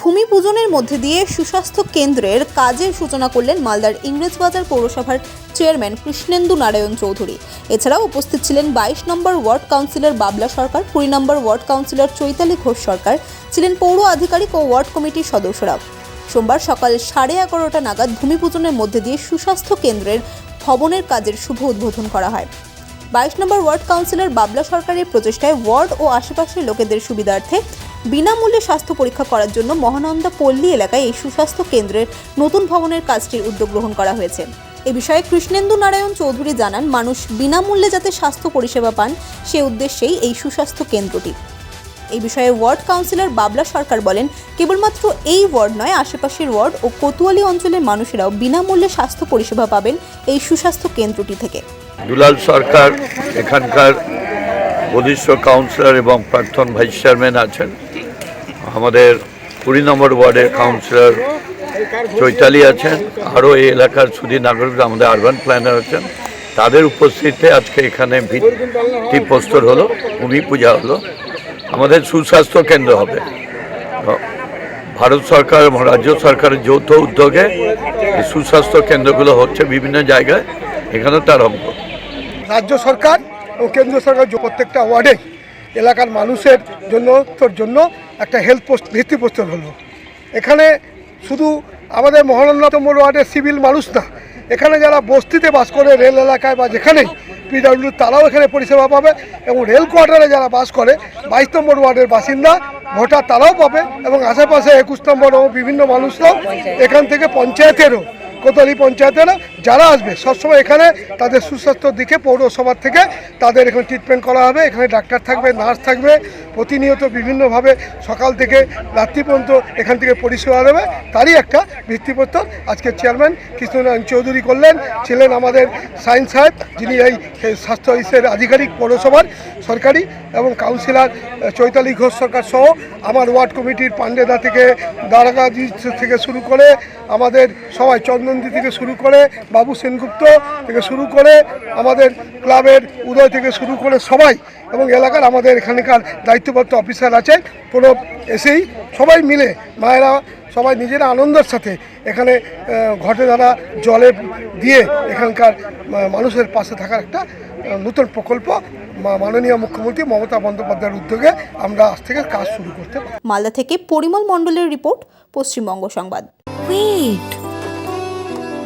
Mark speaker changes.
Speaker 1: ভূমি পূজনের মধ্যে দিয়ে সুস্বাস্থ্য কেন্দ্রের কাজের সূচনা করলেন মালদার ইংরেজবাজার পৌরসভার চেয়ারম্যান কৃষ্ণেন্দু নারায়ণ চৌধুরী। এছাড়াও উপস্থিত ছিলেন বাইশ নম্বর ওয়ার্ড কাউন্সিলর বাবলা সরকার, কুড়ি number ward councillor Chaitali Ghosh Sarkar, ছিলেন পৌর আধিকারিক ও ওয়ার্ড কমিটির সদস্যরাও। সোমবার সকাল সাড়ে এগারোটা নাগাদ ভূমি পূজনের মধ্যে দিয়ে সুস্বাস্থ্য কেন্দ্রের ভবনের কাজের শুভ উদ্বোধন করা হয়। বাইশ নম্বর ওয়ার্ড কাউন্সিলর বাবলা সরকারের প্রচেষ্টায় ওয়ার্ড ও আশেপাশের লোকেদের সুবিধার্থে বিনামূল্যে স্বাস্থ্য পরীক্ষা করার জন্য মহানন্দা পল্লী এলাকায় এই সুস্বাস্থ্য কেন্দ্রের নতুন ভবনের কাজটির উদ্যোগ গ্রহণ করা হয়েছে। এ বিষয়ে কৃষ্ণেন্দু নারায়ণ চৌধুরী জানান, মানুষ বিনামূল্যে যাতে স্বাস্থ্য পরিষেবা পান, সে উদ্দেশ্যেই এই সুস্বাস্থ্য কেন্দ্রটি। এই বিষয়ে ওয়ার্ড কাউন্সিলর বাবলা সরকার বলেন, কেবলমাত্র এই ওয়ার্ড নয়, আশেপাশের ওয়ার্ড ও কোতোয়ালি অঞ্চলের মানুষেরাও বিনামূল্যে স্বাস্থ্য পরিষেবা পাবেন এই সুস্বাস্থ্য কেন্দ্রটি থেকে।
Speaker 2: দুলাল সরকার, এখানকার বরিষ্ঠ কাউন্সিলর এবং প্রাক্তন ভাইস চেয়ারম্যান আছেন। আমাদের কুড়ি নম্বর ওয়ার্ডের কাউন্সিলর চৈতালি আছেন। আরও এই এলাকার সুধী নাগরিক আমাদের আরবান প্ল্যানার আছেন। তাদের উপস্থিতিতে আজকে এখানে ভিত্তি প্রস্তর হলো, ভূমি পূজা হলো। আমাদের সুস্বাস্থ্য কেন্দ্র হবে। ভারত সরকার এবং রাজ্য সরকারের যৌথ উদ্যোগে সুস্বাস্থ্য কেন্দ্রগুলো হচ্ছে বিভিন্ন জায়গায়। এখানেও তার অঙ্গ
Speaker 3: রাজ্য সরকার ও কেন্দ্র সরকার প্রত্যেকটা ওয়ার্ডে এলাকার মানুষের জন্য, তোর জন্য একটা হেলথ পোস্ট ভিত্তিপ্রস্তর হলো। এখানে শুধু আমাদের মহানন্দতম ওয়ার্ডের সিভিল মানুষ না, এখানে যারা বস্তিতে বাস করে রেল এলাকায় বা যেখানেই পিডাব্লিউ তারাও এখানে পরিষেবা পাবে এবং রেল কোয়ার্টারে যারা বাস করে, বাইশ নম্বর ওয়ার্ডের বাসিন্দা, ভোটার তারাও পাবে এবং আশেপাশে একুশ নম্বর বিভিন্ন মানুষরাও এখান থেকে পঞ্চায়েতেরও কোতালি পঞ্চায়েতেরা যারা আসবে, সবসময় এখানে তাদের সুস্বাস্থ্যর দিকে পৌরসভার থেকে তাদের এখানে ট্রিটমেন্ট করা হবে। এখানে ডাক্তার থাকবে নার্স থাকবে, প্রতিনিয়ত বিভিন্নভাবে সকাল থেকে রাত্রি পর্যন্ত এখান থেকে পরিষেবা দেবে। তারই একটা ভিত্তিপত্র আজকে চেয়ারম্যান কৃষ্ণনারায়ণ চৌধুরী করলেন। ছিলেন আমাদের সায়েন্স সাহেব যিনি এই স্বাস্থ্য ইসের আধিকারিক পৌরসভার সরকারি এবং কাউন্সিলর চৈতালি ঘোষ সরকার সহ আমার ওয়ার্ড কমিটির পান্ডেদা থেকে, দারাগাজি থেকে শুরু করে আমাদের সবাই চন্দনদি থেকে শুরু করে বাবু সেনগুপ্ত থেকে শুরু করে আমাদের ক্লাবের উদয় থেকে শুরু করে সবাই এবং এলাকার আমাদের এখানকার দায়িত্বপ্রাপ্ত অফিসার আছে কোনো এসেই সবাই মিলে মায়েরা সবাই নিজেরা আনন্দের সাথে এখানে ঘটে দ্বারা জলে দিয়ে এখানকার মানুষের পাশে থাকার একটা নতুন প্রকল্প মাননীয় মুখ্যমন্ত্রী মমতা বন্দ্যোপাধ্যায়ের উদ্যোগে আমরা আজ থেকে কাজ শুরু করতে পারি
Speaker 1: মালদা থেকে পরিমল মণ্ডলের রিপোর্ট পশ্চিমবঙ্গ সংবাদ
Speaker 4: Wait.